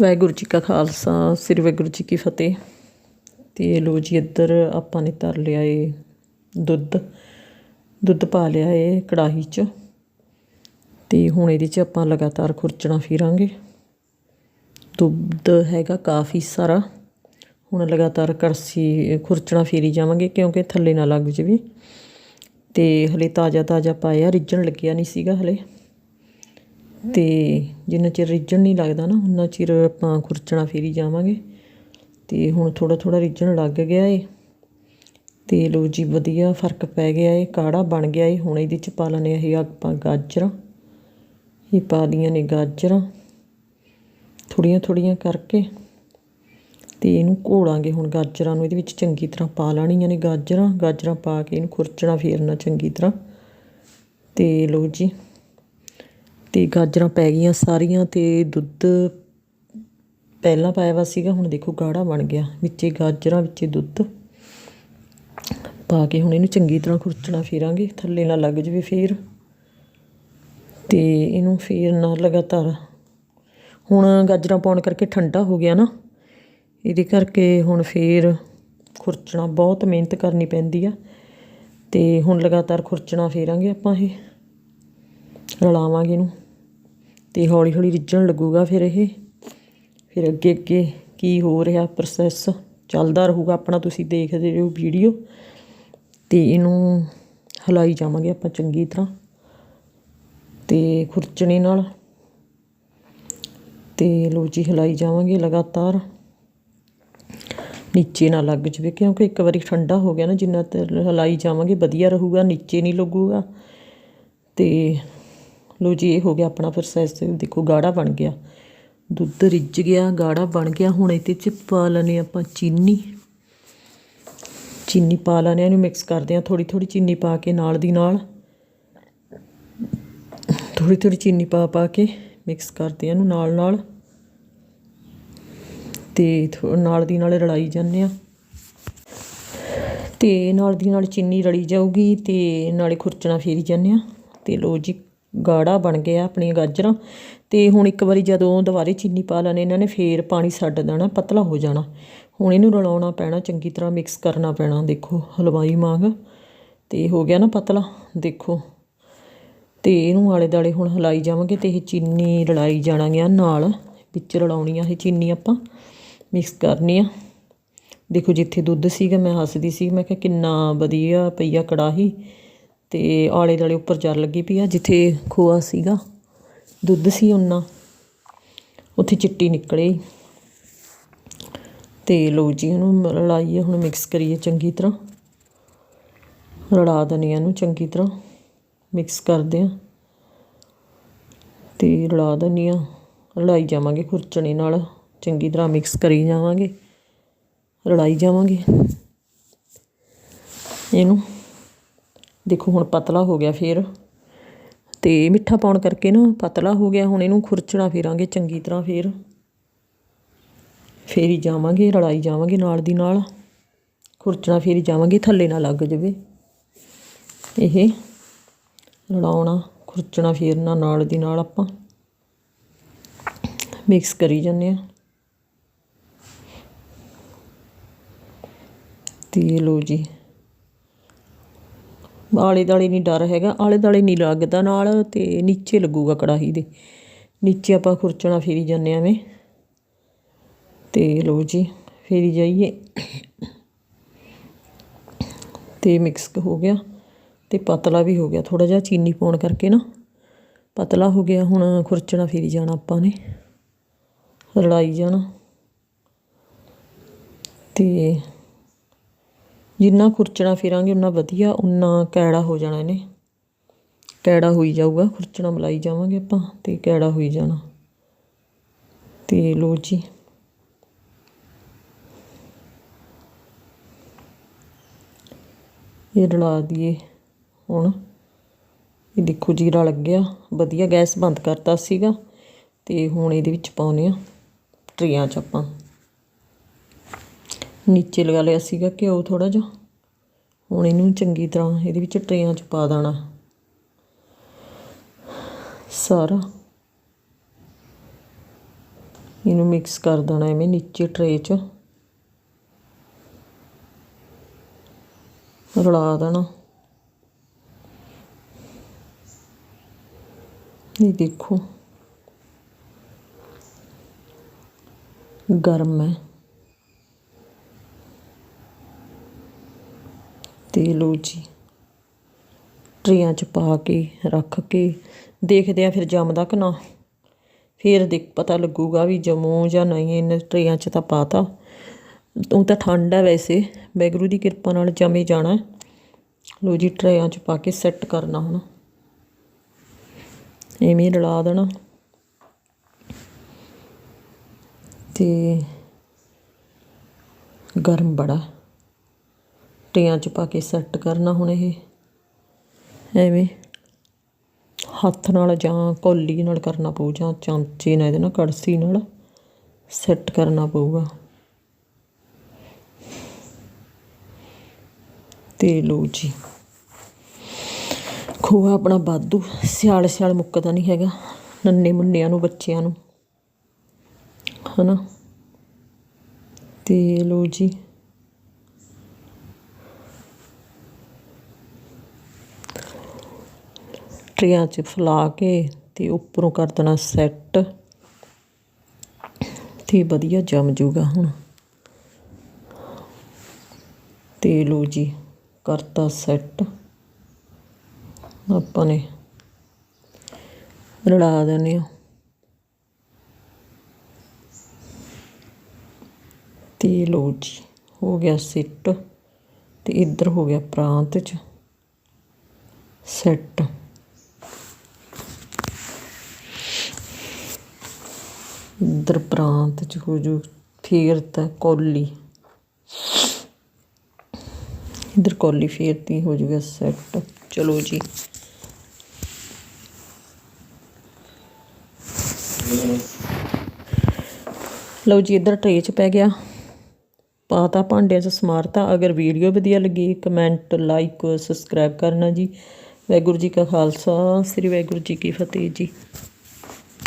ਵਾਹਿਗੁਰੂ ਜੀ ਕਾ ਖਾਲਸਾ, ਸ੍ਰੀ ਵਾਹਿਗੁਰੂ ਜੀ ਕੀ ਫਤਿਹ। ਤੇ ਲੋ ਜੀ, ਇੱਧਰ ਆਪਾਂ ਨੇ ਧਰ ਲਿਆ ਏ ਦੁੱਧ। ਦੁੱਧ ਪਾ ਲਿਆ ਏ ਕੜਾਹੀ 'ਚ। ਤੇ ਹੁਣ ਇਹਦੇ 'ਚ ਆਪਾਂ ਲਗਾਤਾਰ ਖੁਰਚਣਾ ਫੇਰਾਂਗੇ। ਦੁੱਧ ਹੈਗਾ ਕਾਫੀ ਸਾਰਾ। ਹੁਣ ਲਗਾਤਾਰ ਕੜਛੀ ਖੁਰਚਣਾ ਫੇਰੀ ਜਾਵਾਂਗੇ ਕਿਉਂਕਿ ਥੱਲੇ ਨਾ ਲੱਗ ਜਵੇ। ਤੇ ਹਲੇ ਤਾਜ਼ਾ ਤਾਜ਼ਾ ਪਾਇਆ, ਰਿੱਝਣ ਲੱਗਿਆ ਨਹੀਂ ਸੀਗਾ ਹਲੇ। ਅਤੇ ਜਿੰਨਾ ਚਿਰ ਰਿੱਝਣ ਨਹੀਂ ਲੱਗਦਾ ਨਾ, ਉਨਾ ਚਿਰ ਆਪਾਂ ਖੁਰਚਣਾ ਫੇਰੀ ਜਾਵਾਂਗੇ। ਅਤੇ ਹੁਣ ਥੋੜ੍ਹਾ ਥੋੜ੍ਹਾ ਰਿੱਝਣ ਲੱਗ ਗਿਆ ਏ। ਅਤੇ ਲੋ ਜੀ, ਵਧੀਆ ਫ਼ਰਕ ਪੈ ਗਿਆ ਏ, ਕਾੜਾ ਬਣ ਗਿਆ ਏ। ਹੁਣ ਇਹਦੇ ਚ ਪਾ ਲੈਂਦੇ ਹਾਂ ਇਹ ਆਪਾਂ ਗਾਜਰਾਂ। ਇਹ ਪਾ ਦੀਆਂ ਨੇ ਗਾਜਰਾਂ। ਥੋੜ੍ਹੀਆਂ ਥੋੜ੍ਹੀਆਂ ਕਰਕੇ ਤੇ ਇਹਨੂੰ ਘੋਲਾਂਗੇ ਹੁਣ ਗਾਜਰਾਂ ਨੂੰ। ਇਹਦੇ ਵਿੱਚ ਚੰਗੀ ਤਰ੍ਹਾਂ ਪਾ ਲੈਣੀਆਂ ਨੇ ਗਾਜਰਾਂ। ਗਾਜਰਾਂ ਪਾ ਕੇ ਇਹਨੂੰ ਖੁਰਚਣਾ ਫੇਰਨਾ ਚੰਗੀ ਤਰ੍ਹਾਂ। ਤੇ ਲੋ ਜੀ। ਅਤੇ ਗਾਜਰਾਂ ਪੈ ਗਈਆਂ ਸਾਰੀਆਂ ਅਤੇ ਦੁੱਧ ਪਹਿਲਾਂ ਪਾਇਆ ਵਾ ਸੀਗਾ, ਹੁਣ ਦੇਖੋ ਗਾੜਾ ਬਣ ਗਿਆ। ਵਿੱਚੇ ਗਾਜਰਾਂ, ਵਿੱਚੇ ਦੁੱਧ। ਪਾ ਕੇ ਹੁਣ ਇਹਨੂੰ ਚੰਗੀ ਤਰ੍ਹਾਂ ਖੁਰਚਣਾ ਫੇਰਾਂਗੇ, ਥੱਲੇ ਨਾ ਲੱਗ ਜਵੇ ਫੇਰ। ਤੇ ਇਹਨੂੰ ਫੇਰਨਾ ਲਗਾਤਾਰ। ਹੁਣ ਗਾਜਰਾਂ ਪਾਉਣ ਕਰਕੇ ਠੰਡਾ ਹੋ ਗਿਆ ਨਾ, ਇਹਦੇ ਕਰਕੇ ਹੁਣ ਫੇਰ ਖੁਰਚਣਾ ਬਹੁਤ ਮਿਹਨਤ ਕਰਨੀ ਪੈਂਦੀ ਆ। ਤੇ ਹੁਣ ਲਗਾਤਾਰ ਖੁਰਚਣਾ ਫੇਰਾਂਗੇ ਆਪਾਂ ਇਹ। ਰਲਾਵਾਂਗੇ ਇਹਨੂੰ। ਤੇ ਹੌਲੀ ਹੌਲੀ ਰਿੱਝਣ ਲੱਗੂਗਾ ਫਿਰ ਇਹ। ਫਿਰ ਅੱਗੇ ਅੱਗੇ ਕੀ ਹੋ ਰਿਹਾ ਪ੍ਰੋਸੈਸ ਚੱਲਦਾ ਰਹੂਗਾ, ਆਪਣਾ ਤੁਸੀਂ ਦੇਖਦੇ ਰਹੋ ਵੀਡੀਓ। ਤੇ ਇਹਨੂੰ ਹਲਾਈ ਜਾਵਾਂਗੇ ਆਪਾਂ ਚੰਗੀ ਤਰ੍ਹਾਂ ਤੇ ਖੁਰਚਣੇ ਨਾਲ। ਤੇ ਲੋਚੀ ਹਿਲਾਈ ਜਾਵਾਂਗੇ ਲਗਾਤਾਰ। ਨੀਚੇ ਨਾ ਲੱਗ ਜਵੇ, ਕਿਉਂਕਿ ਇੱਕ ਵਾਰੀ ਠੰਡਾ ਹੋ ਗਿਆ ਨਾ, ਜਿੰਨਾ ਤਰ ਹਿਲਾਈ ਜਾਵਾਂਗੇ, ਵਧੀਆ ਰਹੂਗਾ, ਨੀਚੇ ਨਹੀਂ ਲੱਗੂਗਾ। ਤੇ ਲੋ ਜੀ, ਇਹ ਹੋ ਗਿਆ ਆਪਣਾ ਪ੍ਰੋਸੈਸ ਦੇਖੋ ਗਾੜਾ ਬਣ ਗਿਆ। ਦੁੱਧ ਰਿੱਝ ਗਿਆ, ਗਾੜਾ ਬਣ ਗਿਆ। ਹੁਣ ਇਹਦੇ ਚ ਪਾ ਲੈਣੇ ਆਪਾਂ ਚੀਨੀ। ਚੀਨੀ ਪਾ ਲੈਣੇ ਇਹਨੂੰ ਮਿਕਸ ਕਰਦੇ ਆ ਥੋੜੀ ਥੋੜੀ ਚੀਨੀ ਪਾ ਕੇ ਨਾਲ ਦੀ ਨਾਲ। ਥੋੜੀ ਥੋੜੀ ਚੀਨੀ ਪਾ ਪਾ ਕੇ ਮਿਕਸ ਕਰਦੇ ਆ ਇਹਨੂੰ ਨਾਲ ਨਾਲ। ਤੇ ਥੋ- ਨਾਲ ਦੀ ਨਾਲ ਰਲਾਈ ਜਾਂਦੇ ਆ ਤੇ ਨਾਲ ਦੀ ਨਾਲ ਚੀਨੀ ਰਲੀ ਜਾਊਗੀ ਤੇ ਨਾਲੇ ਖੁਰਚਣਾ ਫੇਰੀ ਜਾਂਦੇ ਆ ਤੇ ਲੋ ਜੀ ਗਾੜਾ ਬਣ ਗਿਆ ਆਪਣੀਆਂ ਗਾਜਰਾਂ। ਤੇ ਹੁਣ ਇੱਕ ਵਾਰੀ ਜਦੋਂ ਦੁਬਾਰੇ ਚੀਨੀ ਪਾ ਲੈਣੇ, ਇਹਨਾਂ ਨੇ ਫੇਰ ਪਾਣੀ ਛੱਡ ਦੇਣਾ, ਪਤਲਾ ਹੋ ਜਾਣਾ। ਹੁਣ ਇਹਨੂੰ ਰਲਾਉਣਾ ਪੈਣਾ, ਚੰਗੀ ਤਰ੍ਹਾਂ ਮਿਕਸ ਕਰਨਾ ਪੈਣਾ। ਦੇਖੋ, ਹਲਵਾਈ ਵਾਂਗ। ਤੇ ਹੋ ਗਿਆ ਨਾ ਪਤਲਾ, ਦੇਖੋ। ਤੇ ਇਹਨੂੰ ਆਲੇ ਦਾਲੇ ਹੁਣ ਹਿਲਾਈ ਜਾਵਾਂਗੇ ਤੇ ਇਹ ਚੀਨੀ ਰਲਾਈ ਜਾਣਾਗੀਆਂ ਨਾਲ। ਵਿੱਚ ਰਲਾਉਣੀ ਆ ਇਹ ਚੀਨੀ ਆਪਾਂ ਮਿਕਸ ਕਰਨੀ ਆ ਦੇਖੋ, ਜਿੱਥੇ ਦੁੱਧ ਸੀਗਾ, ਮੈਂ ਹੱਸਦੀ ਸੀ। ਮੈਂ ਕਿਹਾ, ਕਿੰਨਾ ਵਧੀਆ ਪਈਆ ਕੜਾਹੀ। ਤੇ ਆਲੇ ਦਾਲੇ ਉੱਪਰ ਜਰ ਲੱਗੀ ਪਈ ਆ, ਜਿੱਥੇ ਖੋਆ ਸੀਗਾ। ਦੁੱਧ ਸੀ ਉਹਨਾਂ ਉੱਥੇ ਚਿੱਟੀ ਨਿਕਲੇ। ਤੇ ਲੋ ਜੀ ਇਹਨੂੰ ਰਲਾਈਏ ਹੁਣ ਮਿਕਸ ਕਰੀਏ ਚੰਗੀ ਤਰ੍ਹਾਂ। ਰਲਾ ਦਨੇ ਇਹਨੂੰ ਚੰਗੀ ਤਰ੍ਹਾਂ। ਮਿਕਸ ਕਰਦੇ ਆ। ਤੇ ਰਲਾ ਦਨੀ ਆ ਰਲਾਈ ਜਾਵਾਂਗੇ ਖੁਰਚਣੇ ਨਾਲ। ਚੰਗੀ ਤਰ੍ਹਾਂ ਮਿਕਸ ਕਰੀ ਜਾਵਾਂਗੇ। ਰਲਾਈ ਜਾਵਾਂਗੇ। ਇਹਨੂੰ ਦੇਖੋ ਹੁਣ ਪਤਲਾ ਹੋ ਗਿਆ ਫਿਰ। ਤੇ ਮਿੱਠਾ ਪਾਉਣ ਕਰਕੇ ਨਾ ਪਤਲਾ ਹੋ ਗਿਆ, ਹੁਣ ਇਹਨੂੰ ਖੁਰਚਣਾ ਫੇਰਾਂਗੇ ਚੰਗੀ ਤਰ੍ਹਾਂ ਫੇਰ। ਫੇਰੀ ਜਾਵਾਂਗੇ, ਰਲਾਈ ਜਾਵਾਂਗੇ ਨਾਲ ਦੀ ਨਾਲ। ਖੁਰਚਣਾ ਫੇਰੀ ਜਾਵਾਂਗੇ, ਥੱਲੇ ਨਾ ਲੱਗ ਜਵੇ। ਇਹ ਰਲਾਉਣਾ, ਖੁਰਚਣਾ ਫੇਰਨਾ ਨਾਲ ਦੀ ਨਾਲ ਆਪਾਂ। ਮਿਕਸ ਕਰੀ ਜਾਂਦੇ ਆ ਤੇ ਲੋ ਜੀ। ਆਲੇ ਦਾਲੇ ਨਹੀਂ ਡਰ ਹੈਗਾ ਆਲੇ ਦਾਲੇ ਨਹੀਂ ਲੱਗਦਾ ਨਾਲ ਤੇ ਨੀਚੇ ਲੱਗੂਗਾ ਕੜਾਹੀ ਦੇ। ਨੀਚੇ ਆਪਾਂ ਖੁਰਚਣਾ ਫੇਰੀ ਜਾਂਦੇ ਆਵੇਂ ਤੇ ਲੋ ਜੀ, ਫੇਰੀ ਜਾਈਏ। ਤੇ ਮਿਕਸ ਹੋ ਗਿਆ ਤੇ ਪਤਲਾ ਵੀ ਹੋ ਗਿਆ ਥੋੜਾ ਜਿਹਾ ਚੀਨੀ ਪਾਉਣ ਕਰਕੇ ਨਾ। ਪਤਲਾ ਹੋ ਗਿਆ, ਹੁਣ ਖੁਰਚਣਾ ਫੇਰੀ ਜਾਣਾ ਆਪਾਂ ਨੇ। ਰਲਾਈ ਜਾਣਾ। ਤੇ ਜਿੰਨਾ ਖੁਰਚਣਾ ਫਿਰਾਂਗੇ, ਉਨਾ ਵਧੀਆ, ਉਨਾ ਕੈੜਾ ਹੋ ਜਾਣਾ ਇਹਨੇ। ਕੈੜਾ ਹੋਈ ਜਾਊਗਾ, ਖੁਰਚਣਾ ਮਲਾਈ ਜਾਵਾਂਗੇ ਆਪਾਂ, ਤੇ ਕੈੜਾ ਹੋਈ ਜਾਣਾ। ਤੇ ਲੋ ਜੀ। ਇਹ ਰਲਾ ਦਈਏ ਹੁਣ। ਇਹ ਦੇਖੋ ਜੀਰਾ ਲੱਗਿਆ ਵਧੀਆ ਗੈਸ ਬੰਦ ਕਰਤਾ ਸੀਗਾ, ਤੇ ਹੁਣ ਇਹਦੇ ਵਿੱਚ ਪਾਉਨੇ ਆ ਟਰੀਆਂ ਚ ਆਪਾਂ। ਨੀਚੇ ਲਗਾ ਲਿਆ ਸੀਗਾ ਘਿਓ ਥੋੜਾ ਜਿਹਾ। ਹੁਣ ਇਹਨੂੰ ਚੰਗੀ ਤਰ੍ਹਾਂ ਇਹਦੇ ਵਿੱਚ ਟਰੇਆਂ 'ਚ ਪਾ ਦੇਣਾ। ਸਾਰਾ। ਇਹਨੂੰ ਮਿਕਸ ਕਰ ਦੇਣਾ ਐਵੇਂ ਨੀਚੇ ਟਰੇ 'ਚ। ਰਲਾ ਦੇਣਾ। ਇਹ ਦੇਖੋ। ਗਰਮ ਹੈ। ਤੇ ਲੋ ਜੀ। ਟਰੀਆਂ 'ਚ ਪਾ ਕੇ, ਰੱਖ ਕੇ। ਦੇਖਦੇ ਆ ਫਿਰ ਜੰਮਦਾ ਕਿ ਨਾ। ਫਿਰ ਦੇਖ, ਪਤਾ ਲੱਗੂਗਾ ਵੀ ਜਮੂ ਜਾਂ ਨਹੀਂ, ਇਹਨੇ ਟਰੀਆਂ 'ਚ ਤਾਂ ਪਾਤਾ। ਉਹ ਤਾਂ ਠੰਡ ਹੈ ਵੈਸੇ। ਵੈਗਰੂ ਦੀ ਕਿਰਪਾ ਨਾਲ ਜਮੇ ਜਾਣਾ। ਲੋ ਜੀ, ਟਰੇਆਂ 'ਚ ਪਾ ਕੇ ਸੈੱਟ ਕਰਨਾ ਹੁਣ। ਐਵੇਂ ਹੀ ਰਲਾ ਦੇਣਾ। ਤੇ ਗਰਮ ਬੜਾ। ਟਰੇਆਂ 'ਚ ਪਾ ਕੇ ਸੈੱਟ ਕਰਨਾ ਹੁਣ ਇਹ। ਐਵੇਂ ਹੱਥ ਨਾਲ ਜਾਂ ਕੌਲੀ ਨਾਲ ਕਰਨਾ ਪਊ ਜਾਂ ਚਮਚੇ ਨਾਲ, ਇਹਦੇ ਨਾਲ ਕੜਸੀ ਨਾਲ ਸੈੱਟ ਕਰਨਾ ਪਊਗਾ। ਤੇ ਲੋ ਜੀ, ਖੋਆ ਆਪਣਾ ਬਾਦੂ ਸਿਆਲ ਸਿਆਲ ਮੁੱਕਦਾ ਨਹੀਂ ਹੈਗਾ ਨੰਨੇ ਮੁੰਨਿਆਂ ਨੂੰ, ਬੱਚਿਆਂ ਨੂੰ। ਹਨਾ? ਤੇ ਲੋ ਜੀ ਟਰੀਆਂ 'ਚ ਫੈਲਾ ਕੇ ਤੇ ਉੱਪਰੋਂ ਕਰ ਦੇਣਾ ਸੈੱਟ। ਤੇ ਵਧੀਆ ਜੰਮ ਜੂਗਾ ਹੁਣ। ਤੇ ਲੋ ਜੀ, ਕਰਤਾ ਸੈੱਟ। ਆਪਾਂ ਨੇ ਰਲਾ ਦਿੰਦੇ ਹਾਂ ਤੇ ਲੋ ਜੀ, ਹੋ ਗਿਆ ਸਿੱਟ। ਤੇ ਇੱਧਰ ਹੋ ਗਿਆ ਪ੍ਰਾਂਤ ਚ ਸੈੱਟ। ਇੱਧਰ ਪ੍ਰਾਂਤ ਚ ਹੋ ਜੂ, ਫੇਰ ਤਾਂ ਕੌਲੀ। ਇੱਧਰ ਕੌਲੀ ਫੇਰਤੀ ਹੋ ਜੂਗਾ ਸੈੱਟ ਚਲੋ ਜੀ। ਲਓ ਜੀ, ਇੱਧਰ ਟਰੇ 'ਚ ਪੈ ਗਿਆ। ਪਾਤਾ ਭਾਂਡਿਆਂ 'ਚ ਸਮਾਰਤਾ। ਅਗਰ ਵੀਡੀਓ ਵਧੀਆ ਲੱਗੀ ਕਮੈਂਟ ਲਾਈਕ ਸਬਸਕ੍ਰਾਈਬ ਕਰਨਾ ਜੀ। ਵਾਹਿਗੁਰੂ ਜੀ ਕਾ ਖਾਲਸਾ, ਸ੍ਰੀ ਵਾਹਿਗੁਰੂ ਜੀ ਕੀ ਫਤਿਹ ਜੀ।